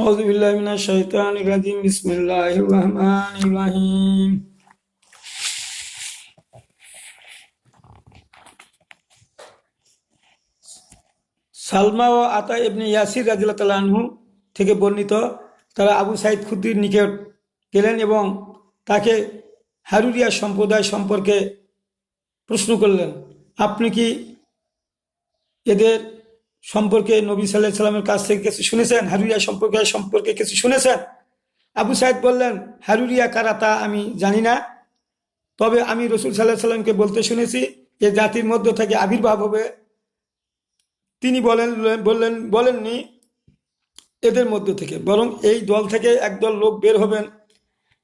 أعوذ بالله من الشيطان الرجيم بسم الله الرحمن الرحيم সালমা ও আতা ইবনে ইয়াসির রাজিল্লাহ আনহু থেকে বর্ণিত তারা আবু সাইদ খুদ্দির নিকট গেলেন এবং তাকে হারুরিয়া সম্প্রদায় সম্পর্কে প্রশ্ন করলেন আপনি কি এদের সম্পর্কে নবী সাল্লাহ সাল্লামের কাছ থেকে কিছু শুনেছেন? হারুরিয়া সম্পর্কে সম্পর্কে কিছু শুনেছেন? আবু সাইদ বললেন, হারুরিয়া কারা তা আমি জানি না। তবে আমি রসুল সাল্লাহ সাল্লামকে বলতে শুনেছি এ জাতির মধ্য থেকে আবির্ভাব হবে। তিনি বলেন, বললেন, বলেননি এদের মধ্য থেকে, বরং এই দল থেকে একদল লোক বের হবেন।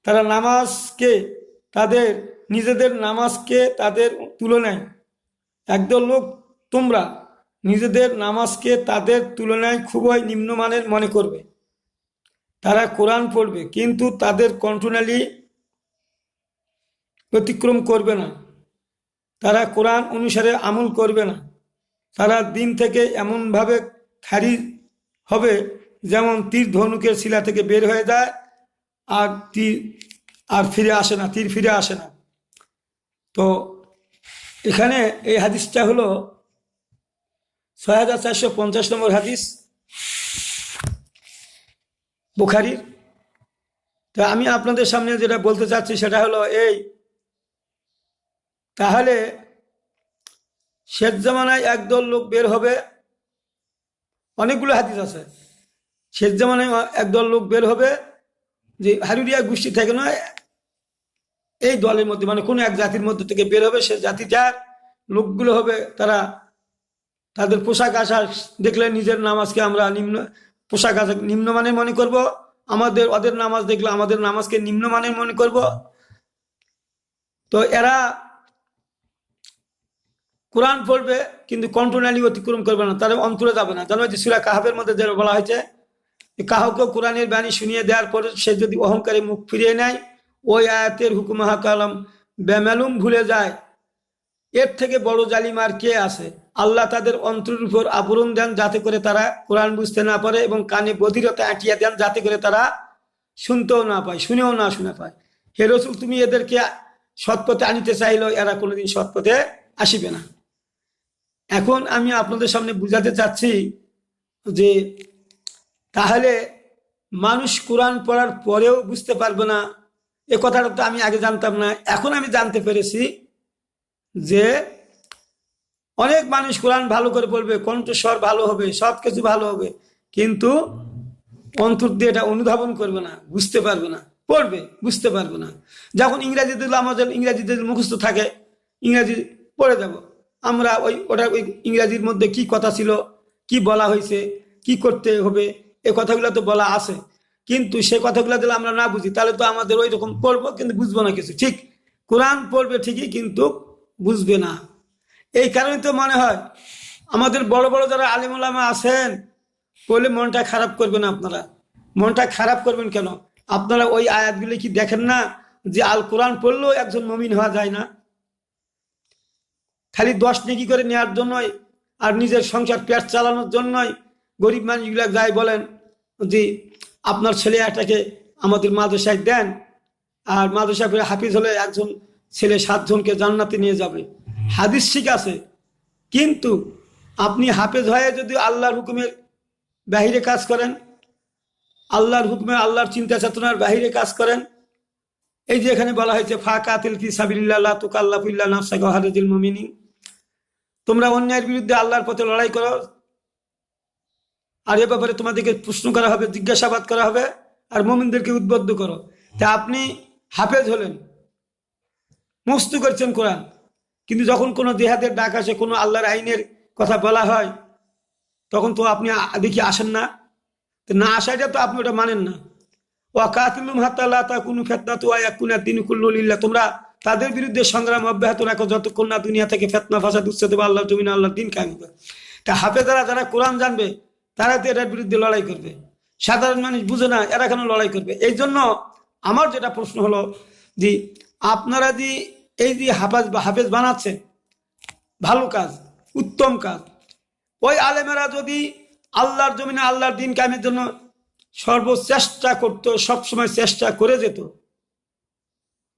তারা নামাজকে, তাদের, নিজেদের নামাজকে তাদের তুলনায় একদল লোক তোমরা নিজেদের নামাজকে তাদের তুলনায় খুবই নিম্নমানের মনে করবে। তারা কোরআন পড়বে, কিন্তু তাদের কণ্ঠনালী অতিক্রম করবে না। তারা কোরআন অনুসারে আমল করবে না। তারা দিন থেকে এমনভাবে খারিজ হবে যেমন তীর ধনুকের শিলা থেকে বের হয়ে যায় আর তীর আর ফিরে আসে না, তীর ফিরে আসে না। তো এখানে এই হাদিসটা হলো ছয় হাজার চারশো পঞ্চাশ নম্বর হাদিস। বুখারির তো আমি আপনাদের সামনে যেটা বলতে চাচ্ছি সেটা হলো এই, তাহলে শেষ জামানায় একদল লোক বের হবে। অনেকগুলো হাদিস আছে। শেষ জামানায় একদল লোক বের হবে যে হারুরিয়া গোষ্ঠী থেকে নয়, এই দলের মধ্যে মানে কোনো এক জাতির মধ্যে থেকে বের হবে। সে জাতিটার লোকগুলো হবে তারা তাদের পোশাক আশাক দেখলে নিজের নামাজকে আমরা নিম্ন, পোশাক আশাক নিম্নমানের মনে করব। আমাদের, ওদের নামাজ দেখলে আমাদের নামাজকে নিম্নমানের মনে করব। তো এরা কোরআন পড়বে, কিন্তু কণ্ঠনালী অতিক্রম করবে না তারা অন্তরে যাবে না। জানো যে সুরা কাহাবের মধ্যে যেটা বলা হয়েছে কাহকে কোরআনের বাণী শুনিয়ে দেওয়ার পরে সে যদি অহংকারে মুখ ফিরিয়ে নেয়, ওই আয়াতের হুকুম কালাম বেমালুম ভুলে যায়। এর থেকে বড় জালিমার কে আছে? আল্লাহ তাদের অন্তরের উপর আবরণ দেন যাতে করে তারা কোরআন বুঝতে না পারে এবং কানে বধিরতা আঁটিয়ে দেন যাতে করে তারা শুনতেও না পায়, শুনেও না শুনে পায়। হে রসুল, তুমি এদেরকে সৎপথে আনিতে চাইলেও এরা কোনোদিন সৎপথে আসিবে না। এখন আমি আপনাদের সামনে বুঝাতে চাচ্ছি যে তাহলে মানুষ কোরআন পড়ার পরেও বুঝতে পারবে না। এ কথাটা তো আমি আগে জানতাম না, এখন আমি জানতে পেরেছি যে অনেক মানুষ কোরআন ভালো করে পড়বে কণ্ঠস্বর ভালো হবে সব কিছু ভালো হবে, কিন্তু অন্তর দিয়ে এটা অনুধাবন করবে না, বুঝতে পারবে না, পড়বে, বুঝতে পারবে না। যখন ইংরাজি দিলে আমাদের ইংরাজিতে মুখস্থ থাকে, ইংরাজি পড়ে যাব। আমরা ওই, ওটা ওই ইংরাজির মধ্যে কি কথা ছিল, কি বলা হয়েছে, কি করতে হবে, এ কথাগুলো তো বলা আছে। কিন্তু সে কথাগুলো দিলে আমরা না বুঝি, তাহলে তো আমাদের ওই রকম পড়ব, কিন্তু বুঝব না কিছু। ঠিক, কোরআন পড়বে ঠিকই, কিন্তু বুঝবে না। এই কারণে তো মনে হয়, আমাদের বড় বড় যারা আলিমুলামা আছেন বলে মনটা খারাপ করবেন আপনারা। মনটা খারাপ করবেন কেন? আপনারা ওই আয়াতগুলি কি দেখেন না, যে আল কোরআন পড়লেও একজন মমিন হওয়া যায় না? খালি দশ নেকি করে নেওয়ার জন্যই, আর নিজের সংসার পেট চালানোর জন্যই গরিব মানুষগুলো যাই বলেন যে, আপনার ছেলে একটাকে আমাদের মাদ্রাসায় দেন। আর মাদ্রাসা হাফিজ হলে একজন ছেলে সাতজনকে জান্নাতে নিয়ে যাবে। হাদিস ঠিক আছে। কিন্তু আপনি হাফেজ হয়ে যদি আল্লাহর হুকুমের বাহিরে কাজ করেন, আল্লাহর হুকুমে আল্লাহর চিন্তা চেতনার বাহিরে কাজ করেন, এই যে এখানে বলা হয়েছে ফা কাতিল ফি সাবিল্লাহ মুমিনী তোমরা অন্যায়ের বিরুদ্ধে আল্লাহর পথে লড়াই করো। আর এ ব্যাপারে তোমাদেরকে প্রশ্ন করা হবে, জিজ্ঞাসাবাদ করা হবে, আর মোমিনদেরকে উদ্বুদ্ধ করো। তা আপনি হাফেজ হলেন। মস্ত করছেন কোরআন। কিন্তু যখন কোনো দেহাদের ডাক আসে, কোনো আল্লাহর আইনের কথা বলা হয়, তখন তো আপনি দেখি আসেন না। তো না আসাটা তো আপনি ওটা মানেন না। ও কাতিলুম হাতাল্লাহ তা কোনো ফেতনা তো কুনা দিন কুল্লিল্লা তোমরা তাদের বিরুদ্ধে সংগ্রাম অব্যাহত রাখো, যতক্ষণ না দুনিয়া থেকে ফেতনা ফাঁসা দুচ্ছে দেবো আল্লাহ জমিন আল্লাহ দিন কামিবে তা হাফেজারা যারা কোরআন জানবে, তারা তো এটার বিরুদ্ধে লড়াই করবে। সাধারণ মানুষ বুঝে না, এরা কেন লড়াই করবে? এই জন্য আমার যেটা প্রশ্ন হলো যে, আপনারা যে এই যে হাফাজ হাফেজ বানাচ্ছে, ভালো কাজ, উত্তম কাজ। ওই আলেমেরা যদি আল্লাহর জমিনে আল্লাহর দিন কামের জন্য সর্বচেষ্টা করতো, সবসময় চেষ্টা করে যেত,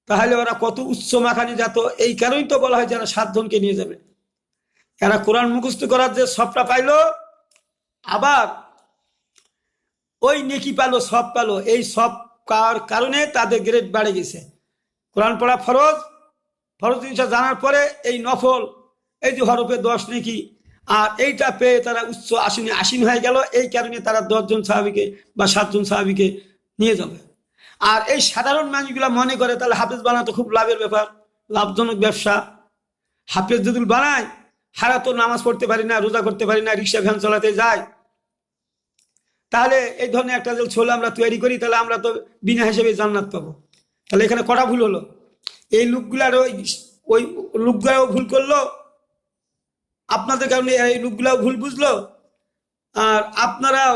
তাহলে ওরা কত উচ্চ মাখানি যেত এই কারণেই তো বলা হয় যারা সাতজনকে নিয়ে যাবে। এরা কোরআন মুখস্থ করার যে সবটা পাইলো, আবার ওই নেকি পালো, সব পালো। এই সব কারণে তাদের গ্রেড বাড়ে গেছে। কোরআন পড়া ফরজ ফরজ জিনিসটা জানার পরে এই নফল, এই যে হরফে দশ নাকি, আর এইটা পেয়ে তারা উচ্চ আসনে আসীন হয়ে গেল, এই কারণে তারা দশজন সাহাবিকে বা সাতজন সাহাবিকে নিয়ে যাবে। আর এই সাধারণ মানুষগুলা মনে করে, তাহলে হাফেজ বানাতো খুব লাভের ব্যাপার, লাভজনক ব্যবসা। হাফেজ যদি বানায়, হারা তো নামাজ পড়তে পারি না, রোজা করতে পারি না, রিক্সা, ভ্যান চালাতে যায়। তাহলে এই ধরনের একটা ছোলা আমরা তৈরি করি, তাহলে আমরা তো বিনা হিসেবে জান্নাত পাবো। তাহলে এখানে কটা ভুল হলো? এই লোকগুলার ওই ওই লোকগুলাও ভুল করল। আপনাদের কারণে এই লোকগুলাও ভুল বুঝলো। আর আপনারাও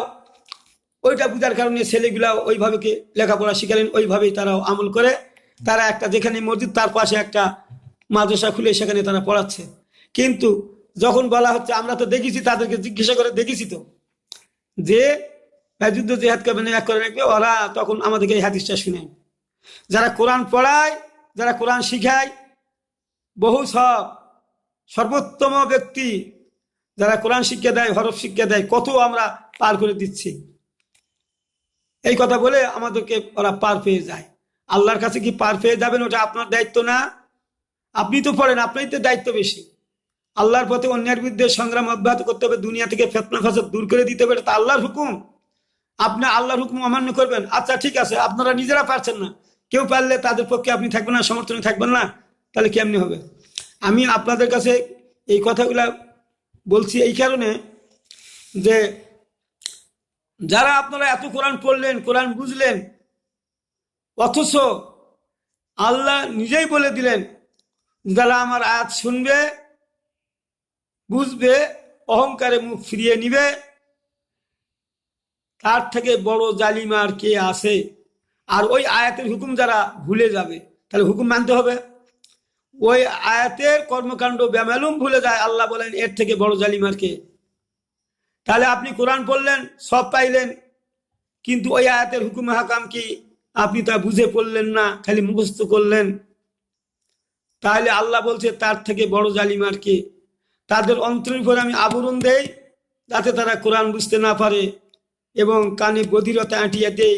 ওইটা বুঝার কারণে ছেলেগুলা ওইভাবে লেখাপড়া শিখালেন, ওইভাবেই তারাও আমল করে। তারা একটা যেখানে মসজিদ, তার পাশে একটা মাদ্রাসা খুলে সেখানে তারা পড়াচ্ছে। কিন্তু যখন বলা হচ্ছে, আমরা তো দেখেছি, তাদেরকে জিজ্ঞাসা করে দেখেছি তো। যে যুদ্ধ জেহাদ করবেন, এক করে রাখবে ওরা তখন আমাদেরকে এই হাদিসটা শুনে। যারা কোরআন পড়ায় যারা কোরআন শিখায়, বহু সব সর্বোত্তম ব্যক্তি যারা কোরআন শিক্ষা দেয়, হরফ শিক্ষা দেয়, কত আমরা পার করে দিচ্ছি। এই কথা বলে আমাদেরকে ওরা পার পেয়ে যায়। আল্লাহর কাছে কি পার পেয়ে যাবেন ওটা আপনার দায়িত্ব না? আপনি তো পড়েন, আপনারই তো দায়িত্ব বেশি। আল্লাহর পথে অন্যের বিরুদ্ধে সংগ্রাম অব্যাহত করতে হবে, দুনিয়া থেকে ফেতনা, ফাসাদ দূর করে দিতে হবে, এটা তো আল্লাহর হুকুম। আপনি আল্লাহর হুকুম অমান্য করবেন। আচ্ছা ঠিক আছে, আপনারা নিজেরা পারছেন না। কেউ পারলে তাদের পক্ষে আপনি থাকবেন না, সমর্থনে থাকবেন না, তাহলে কেমনি হবে? আমি আপনাদের কাছে এই কথাগুলা বলছি এই কারণে যে যারা আপনারা এত কোরআন পড়লেন, কোরআন বুঝলেন, অথচ আল্লাহ নিজেই বলে দিলেন, যারা আমার আয়াত শুনবে, বুঝবে, অহংকারে মুখ ফিরিয়ে নিবে, তার থেকে বড় জালিমার কে আছে? আর ওই আয়াতের হুকুম যারা ভুলে যাবে, তাহলে হুকুম মানতে হবে। ওই আয়াতের কর্মকাণ্ড ব্যামালুম ভুলে যায়, আল্লাহ বলেন, এর থেকে বড় জালিমারকে তাহলে আপনি কোরআন পড়লেন, সব পাইলেন, কিন্তু ওই আয়াতের হুকুম হাকাম কি? আপনি তা বুঝে পড়লেন না, খালি মুখস্থ করলেন। তাহলে আল্লাহ বলছে, তার থেকে বড় জালিমার কে? তাদের অন্তরের উপর আমি আবরণ দেই, যাতে তারা কোরআন বুঝতে না পারে এবং কানে বধিরতা আঁটিয়ে দেই।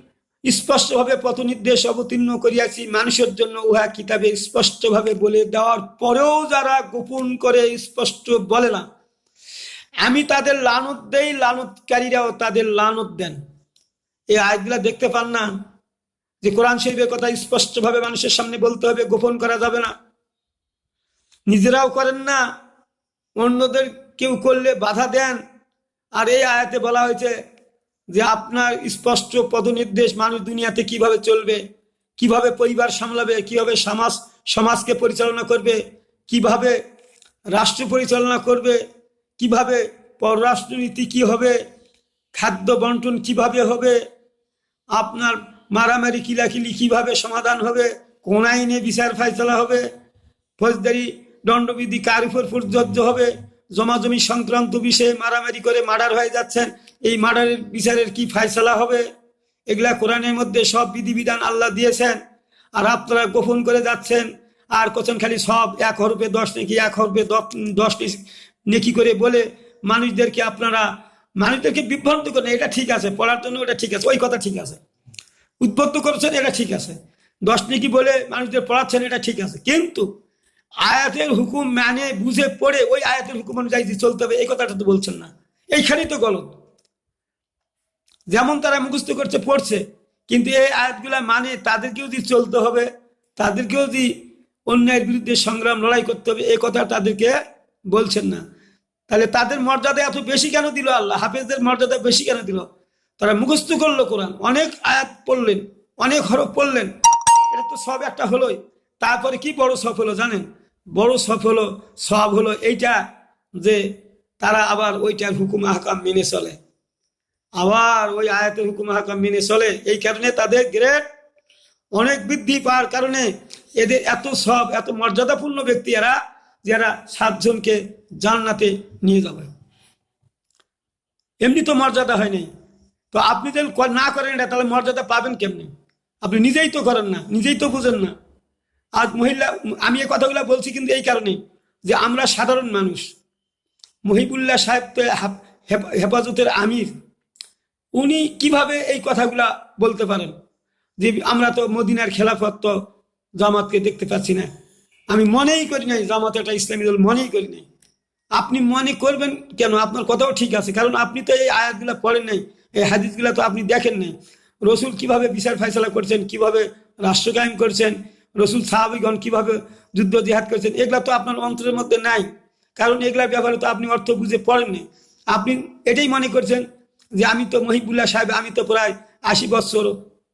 স্পষ্টভাবে পথ নির্দেশ অবতীর্ণ করিয়াছি। মানুষের জন্য উহা কিতাবে স্পষ্টভাবে বলে দেওয়ার পরেও যারা গোপন করে স্পষ্ট বলে না, আমি তাদের লানত দেই, লানতকারীরাও তাদের লানত দেন। এই আয়গুলা দেখতে পান না? যে কোরআন শরীফের কথা স্পষ্টভাবে মানুষের সামনে বলতে হবে, গোপন করা যাবে না। নিজেরাও করেন না, অন্যদের কেউ করলে বাধা দেন। আর এই আয়াতে বলা হয়েছে যে আপনার স্পষ্ট পদনির্দেশ মানুষ দুনিয়াতে কীভাবে চলবে? কীভাবে পরিবার সামলাবে? কীভাবে সমাজ, সমাজকে পরিচালনা করবে? কীভাবে রাষ্ট্র পরিচালনা করবে? কীভাবে পররাষ্ট্রনীতি কি হবে? খাদ্য বন্টন কীভাবে হবে? আপনার মারামারি কিলাকিলি কীভাবে সমাধান হবে? কোন আইনে বিচার ফাইসলা হবে? ফৌজদারি দণ্ডবিধি কার উপর প্রযোজ্য হবে? জমাজমি সংক্রান্ত বিষয়ে মারামারি করে মার্ডার হয়ে যাচ্ছেন? এই মার্ডারের বিচারের কি ফাইসলা হবে? এগুলা কোরআনের মধ্যে সব বিধিবিধান আল্লাহ দিয়েছেন, আর আপনারা গোপন করে যাচ্ছেন, আর কোচন খালি সব এক হরপে দশ নেকি এক হরপে দশ নেকি করে বলে মানুষদেরকে আপনারা, মানুষদেরকে বিভ্রান্ত করেন এটা ঠিক আছে, পড়ার জন্য এটা ঠিক আছে, ওই কথা ঠিক আছে। উদ্বুদ্ধ করেছেন, এটা ঠিক আছে। দশ নেকি বলে মানুষদের পড়াচ্ছেন, এটা ঠিক আছে। কিন্তু আয়াতের হুকুম মানে বুঝে পড়ে ওই আয়াতের হুকুম অনুযায়ী চলতে হবে, এই কথাটা তো বলছেন না। এইখানেই তো গলত যেমন তারা মুখস্থ করছে, পড়ছে। কিন্তু এই আয়াতগুলা মানে তাদেরকেও যদি চলতে হবে, তাদেরকেও যদি অন্যায়ের বিরুদ্ধে সংগ্রাম, লড়াই করতে হবে এই কথা তাদেরকে বলছেন না। তাহলে তাদের মর্যাদা এত বেশি কেন দিল আল্লাহ? হাফেজদের মর্যাদা বেশি কেন দিল? তারা মুখস্থ করল কোরআন। অনেক আয়াত পড়লেন, অনেক হরফ পড়লেন। এটা তো সব একটা হলোই। তারপরে কি বড় সফল হলো জানেন? বড় সফল সব হলো এইটা যে তারা আবার ওইটার হুকুম হাকাম মেনে চলে। আবার ওই আয়াতের হুকুম হাকাম মেনে চলে। এই কারণে তাদের গ্রেড অনেক বৃদ্ধি পাওয়ার কারণে এদের এত সব, এত মর্যাদাপূর্ণ ব্যক্তি এরা যারা সাতজনকে জান্নাতে নিয়ে যাবে। এমনি তো মর্যাদা হয় নাই। তো আপনি যদি না করেন এটা, তাহলে মর্যাদা পাবেন কেমনি? আপনি নিজেই তো করেন না, নিজেই তো বুঝেন না। আজ মহিলা, আমি এই কথাগুলো বলছি কিন্তু এই কারণে যে আমরা সাধারণ মানুষ। মহিবুল্লাহ সাহেব তো হেফ- হেফ- হেফাজতের আমির। উনি কীভাবে এই কথাগুলা বলতে পারেন? যে আমরা তো মদিনার খেলাফত তো জামাতকে দেখতে পাচ্ছি না। আমি মনেই করি নাই, জামাত একটা ইসলামী দল মনেই করি নাই। আপনি মনে করবেন কেন? আপনার কথাও ঠিক আছে, কারণ আপনি তো এই আয়াতগুলা পড়েন নাই, এই হাদিসগুলা তো আপনি দেখেন নাই। রসুল কীভাবে বিচার ফয়সলা করছেন, কীভাবে রাষ্ট্র কায়েম করছেন, রসুল সাহাবিগণ কীভাবে যুদ্ধ জিহাদ করছেন, এগুলা তো আপনার অন্তরের মধ্যে নাই। কারণ এগুলার ব্যাপারে তো আপনি অর্থ বুঝে পড়েন নাই আপনি এটাই মনে করছেন যে আমি তো মহিবুল্লাহ সাহেব, আমি তো প্রায় আশি বছর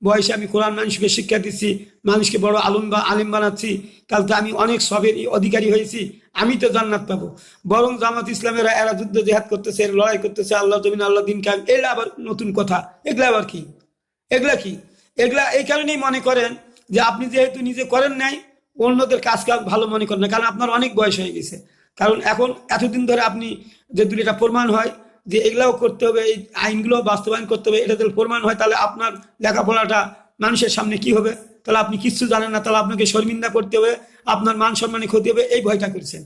বয়সে আমি কোরআন মানুষকে শিক্ষা দিচ্ছি, মানুষকে বড় আলম বা আলিম বানাচ্ছি তাহলে তো আমি অনেক সবের অধিকারী হয়েছি, আমি তো জান্নাত পাবো। বরং জামাত ইসলামেরা এরা যুদ্ধ জেহাদ করতেছে লড়াই করতেছে, আল্লাহ জমিন, আল্লাহ দিন কাম এগুলা আবার নতুন কথা। এগুলা আবার কি? এগুলা কি? এগুলা এই কারণেই মনে করেন যে আপনি যেহেতু নিজে করেন নাই, অন্যদের কাজ কাজ ভালো মনে করেন না, কারণ আপনার অনেক বয়স হয়ে গেছে। কারণ এখন এতদিন ধরে আপনি যদি এটা প্রমাণ হয় যে এগুলাও করতে হবে, এই আইনগুলো বাস্তবায়ন করতে হবে, এটা যদি প্রমাণ হয়, তাহলে আপনার লেখাপড়াটা মানুষের সামনে কি হবে? তাহলে আপনি কিচ্ছু জানেন না, তাহলে আপনাকে শর্মিন্দা করতে হবে, আপনার মান সম্মানে ক্ষতি হবে, এই ভয়টা করছেন।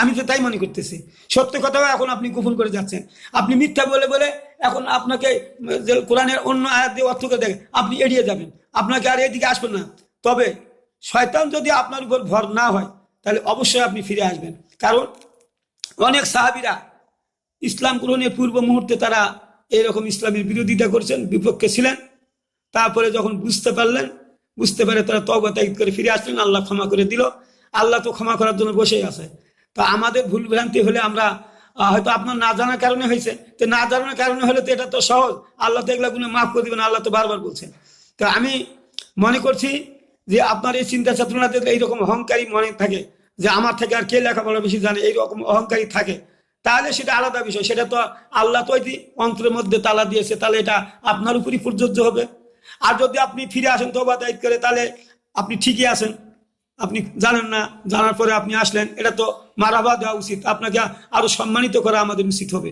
আমি তো তাই মনে করতেছি। সত্য কথাও এখন আপনি গোপন করে যাচ্ছেন। আপনি মিথ্যা বলে বলে এখন আপনাকে কোরআনের অন্য আয়াত দিয়ে অর্থ করে দেখেন আপনি এড়িয়ে যাবেন। আপনাকে আর এদিকে আসবেন না। তবে শয়তান যদি আপনার উপর ভর না হয়, তাহলে অবশ্যই আপনি ফিরে আসবেন। কারণ অনেক সাহাবিরা ইসলাম গ্রহণের পূর্ব মুহূর্তে তারা এরকম ইসলামের বিরোধিতা করছেন, বিপক্ষে ছিলেন। তারপরে যখন বুঝতে পারলেন, বুঝতে পারে তারা তবা ত্যাগ করে ফিরে আসলেন, আল্লাহ ক্ষমা করে দিল। আল্লাহ তো ক্ষমা করার জন্য বসেই আছে। তো আমাদের ভুল ভ্রান্তি হলে আমরা হয়তো আপনার না জানার কারণে হয়েছে। তো না জানার কারণে হলে তো এটা তো সহজ। আল্লাহ তো এগুলো গুলো মাফ করে দিবেন, আল্লাহ তো বারবার বলছেন। তো আমি মনে করছি যে আপনার এই চিন্তা চেতনাতে এইরকম অহংকারী মনে থাকে যে আমার থেকে আর কে লেখাপড়া বেশি জানে? এইরকম অহংকারী থাকে। তাহলে সেটা আলাদা বিষয়। সেটা তো আল্লাহ তো অন্তরের মধ্যে তালা দিয়েছে, তাহলে এটা আপনার উপরই প্রযোজ্য হবে। আর যদি আপনি ফিরে আসেন তোবা দায়িত্ব করে, তাহলে আপনি ঠিকই আছেন। আপনি জানেন না, জানার পরে আপনি আসলেন। এটা তো মারাবা দেওয়া উচিত। আপনাকে আরও সম্মানিত করা আমাদের উচিত হবে।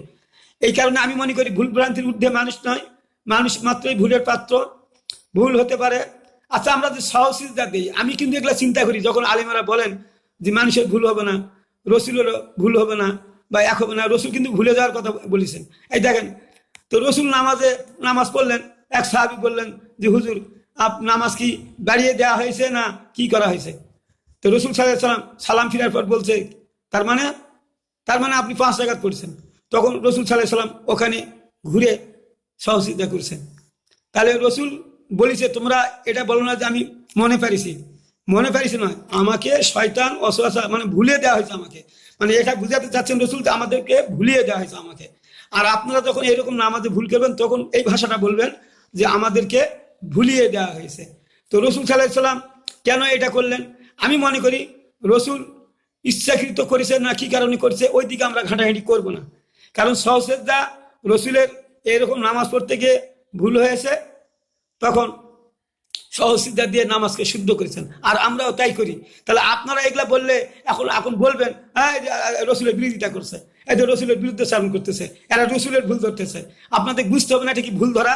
এই কারণে আমি মনে করি ভুল ভ্রান্তির ঊর্ধ্বে মানুষ নয়। মানুষ মাত্রই ভুলের পাত্র। ভুল হতে পারে। আচ্ছা আমরা যে সহসিজা দিই, আমি কিন্তু এগুলা চিন্তা করি। যখন আলিমারা বলেন যে মানুষের ভুল হবে না, রসুলেরও ভুল হবে না বা এখন না, রসুল কিন্তু ভুলে যাওয়ার কথা বলেছেন। এই দেখেন, তো রসুল নামাজে, নামাজ পড়লেন, এক সাহাবি বললেন যে, হুজুর, আপ, নামাজ কি বাড়িয়ে দেওয়া হয়েছে না কি করা হয়েছে? তো রসুল সাল্লাম সালাম ফিরার পর বলছে, তার মানে তার মানে আপনি পাঁচ জায়গা করছেন তখন রসুল সাল্লাহ সাল্লাম ওখানে ঘুরে সহযোগিতা করছেন। তাহলে রসুল বলিছে, তোমরা এটা বলো না যে, আমি মনে পারিছি। মনে পারিছি নয় আমাকে শয়তান অসুয়াশা মানে ভুলিয়ে দেওয়া হয়েছে আমাকে। মানে এটা বুঝাতে চাচ্ছেন রসুল আমাদেরকে ভুলিয়ে দেওয়া হয়েছে আমাকে। আর আপনারা যখন এরকম নামাজে ভুল করবেন, তখন এই ভাষাটা বলবেন যে আমাদেরকে ভুলিয়ে দেওয়া হয়েছে। তো রসুল সাল্লাম কেন এটা করলেন? আমি মনে করি রসুল ইচ্ছাকৃত করেছে না কি কারণে করেছে ওই দিকে আমরা ঘাঁটাঘাঁটি করব না। কারণ সহসেদা রসুলের এরকম নামাজ পড়তে গিয়ে ভুল হয়েছে, তখন সহসিদ্ধা দিয়ে নামাজকে শুদ্ধ করেছেন। আর আমরাও তাই করি। তাহলে আপনারা এগুলা বললে এখন এখন বলবেন হ্যাঁ রসুলের বিরোধিতা করছে। যে রসুলের বিরুদ্ধে চালন করতেছে। এরা রসুলের ভুল ধরতেছে। আপনাদের বুঝতে হবে না এটা কি ভুল ধরা?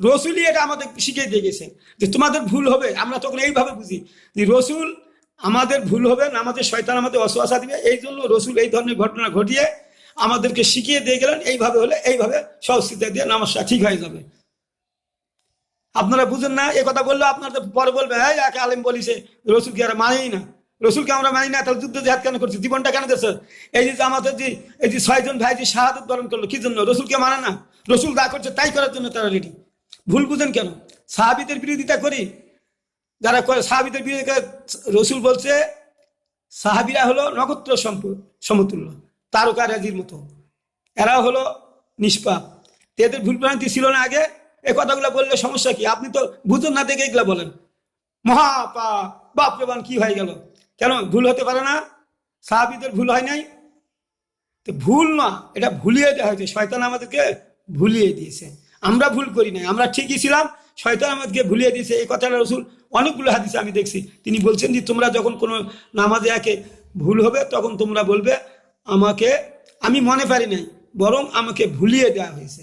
রসুলই এটা আমাদের শিখিয়ে দিয়ে গেছে যে তোমাদের ভুল হবে। আমরা তখন এইভাবে বুঝি যে রসুল আমাদের ভুল হবে না আমাদের শয়তান আমাদের অসুয়াশা দিবে। এই জন্য রসুল এই ধরনের ঘটনা ঘটিয়ে আমাদেরকে শিখিয়ে দিয়ে গেলেন। এইভাবে হলে এইভাবে সহস্থিতা দিয়ে নামাজটা ঠিক হয়ে যাবে। আপনারা বুঝেন না, এ কথা বললে, আপনারা তো পরে বলবে হ্যাঁ একে আলিম বলিছে, রসুলকে আর মানেই না। রসুলকে আমরা মানি না, তাহলে যুদ্ধ জেহাদ কেন করছি? জীবনটা কেন দিচ্ছে এই যে আমাদের যে, এই যে ছয়জন ভাই যে শাহাদত বরণ করল, কি জন্য? রসুলকে মানে না। রসুল যা করছে তাই করার জন্য তারা রেডি ভুল বুঝেন কেন? সাহাবিদের বিরোধিতা করি। যারা সাহাবিদের বিরোধিতা রসুল বলছে, সাহাবিরা হলো নক্ষত্র সমতুল্য তারকারাজির মতো। এরা হলো নিষ্পাপ। এদের ভুল ভ্রান্তি ছিল না আগে। এই কথাগুলো বললে সমস্যা কি? আপনি তো বুঝুন না দেখে এগুলা বলেন। মহাপাপ বাপরে বান, কি হয়ে গেল? কেন, ভুল হতে পারে না? সাহাবিদের ভুল হয় নাই? তো ভুল না, এটা ভুলিয়ে দেওয়া হয়েছে। শয়তান আমাদেরকে ভুলিয়ে দিয়েছে। আমরা ভুল করি নাই, আমরা ঠিকই ছিলাম, শয়তান আমাদেরকে ভুলিয়ে দিয়েছে। এই কথাটা রসুল, অনেকগুলো হাদিসে আমি দেখছি। তিনি বলছেন যে, তোমরা যখন কোনো নামাজে একে ভুল হবে, তখন তোমরা বলবে, আমাকে, আমি মনে পারি নাই, বরং আমাকে ভুলিয়ে দেওয়া হয়েছে।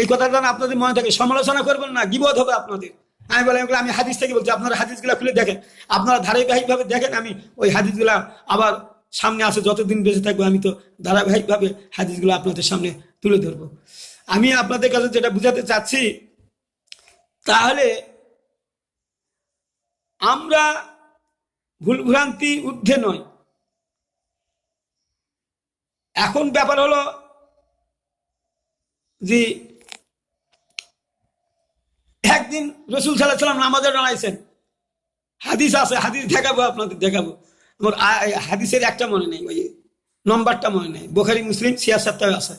এই কথাটা আপনাদের মনে থাকে, সমালোচনা করবেন না গিবদ হবে আপনাদের। আমি বললাম আমি হাদিস থেকে বলছি, আপনারা হাদিসগুলো খুলে দেখেন। আপনারা ধারাবাহিকভাবে দেখেন, আমি ওই হাদিসগুলা আবার সামনে আসে যতদিন বেঁচে থাকব আমি তো ধারাবাহিকভাবে হাদিসগুলো আপনাদের সামনে তুলে ধরবো। আমি আপনাদের কাছে যেটা বুঝাতে চাচ্ছি, তাহলে আমরা ভুল ভ্রান্তি ঊর্ধ্বে নয়। এখন ব্যাপার হলো যে একদিন রসুল সাল্লাহ সাল্লাম নামাজে দাঁড়াইছেন। হাদিস আছে, হাদিস দেখাবো, আপনাদের দেখাবো। আমার হাদিসের একটা মনে নেই, ওই নম্বরটা মনে নেই। বোখারি, মুসলিম সিয়াসাত্তায় আছে।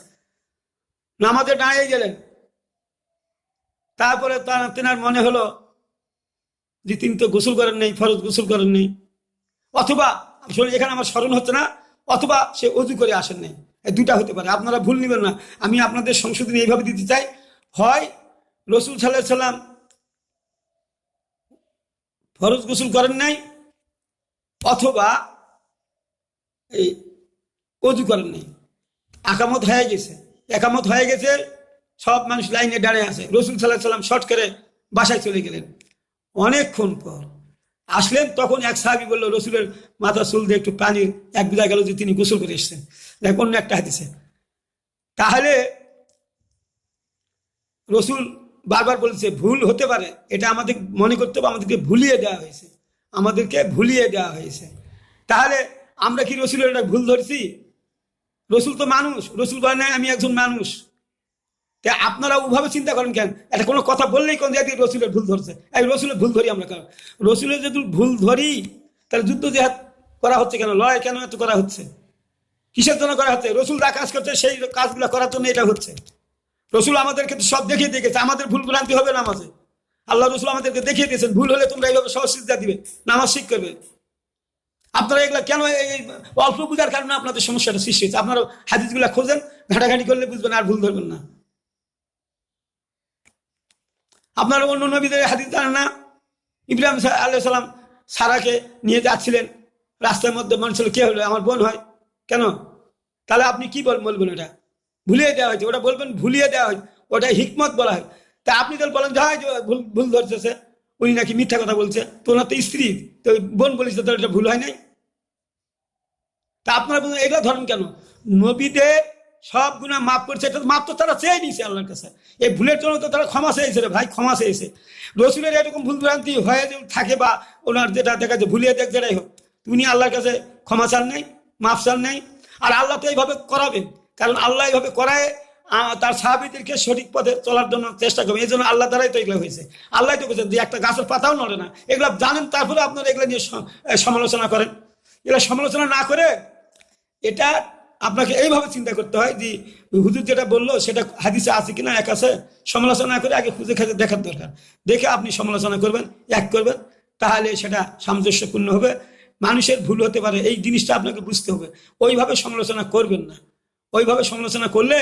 নামাজে দাঁড়িয়ে গেলেন। তারপরে তার, তেনার মনে হলো যে তিনি তো গোসল করেন নেই, ফরজ গোসল করেন নেই। অথবা আসলে এখানে আমার স্মরণ হচ্ছে না, অথবা সে অজু করে আসেন নেই। দুটা হতে পারে, আপনারা ভুল নেবেন না। আমি আপনাদের সংশোধনী এইভাবে দিতে চাই। হয়, রসুল সাল্লাহ সাল্লাম ফরজ গোসল করেন নাই, অথবা এই অজু করেন নাই। আকামত হয়ে গেছে। একামত হয়ে গেছে, সব মানুষ লাইনে দাঁড়িয়ে আছে। রসুল সাল্লাহ সাল্লাম শর্ট করে বাসায় চলে গেলেন। অনেকক্ষণ পর আসলেন, তখন এক সাহাবি বলল, রসুলের মাথা চুল দিয়ে একটু পানির এক বিদা গেল যে তিনি গোসল করে এসছেন। দেখ, অন্য একটা হাদিসে। তাহলে রসুল বারবার বলছে, ভুল হতে পারে। এটা আমাদের মনে করতে হবে, আমাদেরকে ভুলিয়ে দেওয়া হয়েছে। আমাদেরকে ভুলিয়ে দেওয়া হয়েছে। তাহলে আমরা কি রসুলের এটা ভুল ধরছি? রসুল তো মানুষ। রসুল বলে, নাই, আমি একজন মানুষ। তা আপনারা ওভাবে চিন্তা করেন কেন? এটা কোনো কথা বললেই কোন জায়গায় রসুলের ভুল ধরছে? এই রসুলের ভুল ধরি আমরা কেন? রসুলের যদি ভুল ধরি, তাহলে যুদ্ধ জেহাদ করা হচ্ছে কেন? লড়াই কেন এত করা হচ্ছে? কিসের জন্য করা হচ্ছে? রসুল যা কাজ করছে, সেই কাজগুলো করার জন্য এটা হচ্ছে। রসুল আমাদেরকে সব দেখিয়ে দিয়ে গেছে। আমাদের ভুল ভ্রান্তি হবে নামাজে। আল্লাহ রসুল আমাদেরকে দেখিয়ে দিয়েছেন, ভুল হলে তোমরা এইভাবে সহযোগিতা দিবে, নামাজ শিখ করবে। আপনারা এগুলা কেন এই অল্প বুঝার কারণে আপনাদের সমস্যাটা সৃষ্টি হয়েছে? আপনারা হাদিসগুলা খোঁজেন, ঘাটাঘাটি করলে বুঝবেন আর ভুল ধরবেন না। আপনারা অন্য নবীদের হাদিস জানেন না? ইব্রাহিম আল্লাহ সাল্লাম সারাকে নিয়ে যাচ্ছিলেন। রাস্তার মধ্যে মনে ছিল, কে হলো? আমার বোন হয়? কেন? তাহলে আপনি কি বল বলবেন ওটা ভুলিয়ে দেওয়া হয়েছে, ওটা বলবেন ভুলিয়ে দেওয়া হয় ওটা হিকমত বলা হয়। তা আপনি তাহলে বলেন যে ভুল ভুল ধরতেছে উনি নাকি মিথ্যা কথা বলছে, তো ওনার তো স্ত্রী, তো বোন বলিস তো এটা ভুল হয় নাই। তা আপনারা বলুন, এগুলো ধরেন কেন? নবীদের সব গুণা মাফ করছে, এটা মাপ তো তারা চেয়ে নিয়েছে আল্লাহর কাছে। এই ভুলের জন্য তো তারা ক্ষমা চেয়েছে রে ভাই, ক্ষমা চেয়েছে। রসুলের এরকম ভুল ভ্রান্তি হয়ে থাকে বা ওনার যেটা দেখা যায় ভুলিয়ে দেখ, যেটাই হোক, উনি আল্লাহর কাছে ক্ষমা চান নাই, মাফ চান নাই, আর আল্লাহ তো এইভাবে করাবেন। কারণ আল্লাহ এইভাবে করায় তার সাহাবিদেরকে সঠিক পথে চলার জন্য চেষ্টা করবে। এই জন্য আল্লাহ দ্বারাই তো এগুলো হয়েছে। আল্লাহ তো বলছেন যে একটা গাছের পাতাও নড়ে না। এগুলো জানেন, তারপরে আপনারা এগুলো নিয়ে সমালোচনা করেন। এগুলো সমালোচনা না করে এটা আপনাকে এইভাবে চিন্তা করতে হয় যে, হুজুর যেটা বলল, সেটা হাদিসে আছে কিনা, এক আছে? সমালোচনা করে আগে খুঁজে খেতে দেখার দরকার। দেখে আপনি সমালোচনা করবেন, এক করবেন, তাহলে সেটা সামঞ্জস্যপূর্ণ হবে। মানুষের ভুল হতে পারে, এই জিনিসটা আপনাকে বুঝতে হবে। ওইভাবে সমালোচনা করবেন না। ওইভাবে সমালোচনা করলে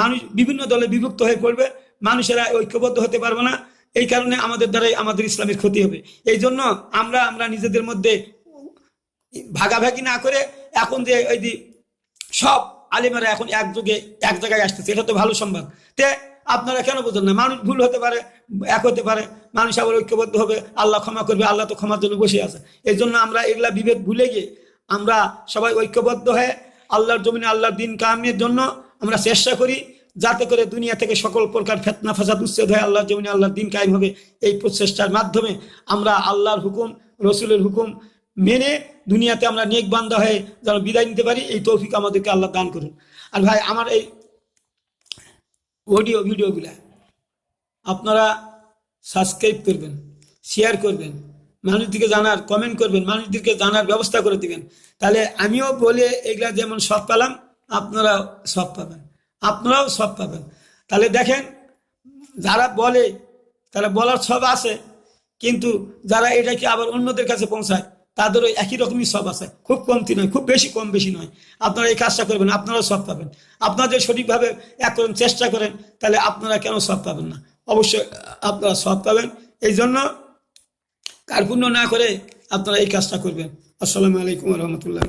মানুষ বিভিন্ন দলে বিভক্ত হয়ে পড়বে, মানুষেরা ঐক্যবদ্ধ হতে পারবে না। এই কারণে আমাদের দ্বারাই আমাদের ইসলামের ক্ষতি হবে। এই জন্য আমরা আমরা নিজেদের মধ্যে ভাগাভাগি না করে এখন যে ওই সব আলিমেরা এখন এক যুগে এক জায়গায় আসতেছে, এটা তো ভালো সংবাদ তে আপনারা কেন বোঝেন না? মানুষ ভুল হতে পারে, এক হতে পারে, মানুষ আবার ঐক্যবদ্ধ হবে, আল্লাহ ক্ষমা করবে, আল্লাহ তো ক্ষমার জন্য বসে আছে। এই জন্য আমরা এগুলা বিভেদ ভুলে গিয়ে আমরা সবাই ঐক্যবদ্ধ হয়ে আল্লাহর জমিনে আল্লাহর দিন কামের জন্য আমরা চেষ্টা করি যাতে করে দুনিয়া থেকে সকল প্রকার ফেতনা, ফাসাদ উচ্ছেদ হয়, আল্লাহর জমিনে আল্লাহর দিন কায়েম হবে। এই প্রচেষ্টার মাধ্যমে আমরা আল্লাহর হুকুম, রসুলের হুকুম মেনে দুনিয়াতে আমরা নেক বান্দা হয়ে যেন বিদায় নিতে পারি, এই তৌফিক আমাদেরকে আল্লাহ দান করুন। আর ভাই, আমার এই অডিও ভিডিওগুলা আপনারা সাবস্ক্রাইব করবেন শেয়ার করবেন। মানুষদেরকে জানার কমেন্ট করবেন, মানুষদেরকে জানার ব্যবস্থা করে দিবেন। তাহলে আমিও বলে এগুলা যেমন সব পেলাম, আপনারাও সব পাবেন। আপনারাও সব পাবেন। তাহলে দেখেন, যারা বলে, তারা বলার সব আছে, কিন্তু যারা এটাকে আবার অন্যদের কাছে পৌঁছায়, তাদেরও একই রকমই সব আছে। খুব কমতি নয়, খুব বেশি কম বেশি নয়। আপনারা এই কাজটা করবেন, আপনারাও সব পাবেন। আপনারা যদি সঠিকভাবে এক চেষ্টা করেন, তাহলে আপনারা কেন সব পাবেন না? অবশ্যই আপনারা সব পাবেন। এই জন্য কার্পুণ্য না করে আপনারা এই কাজটা করবেন। আসসালামু আলাইকুম রহমতুল্লাহ।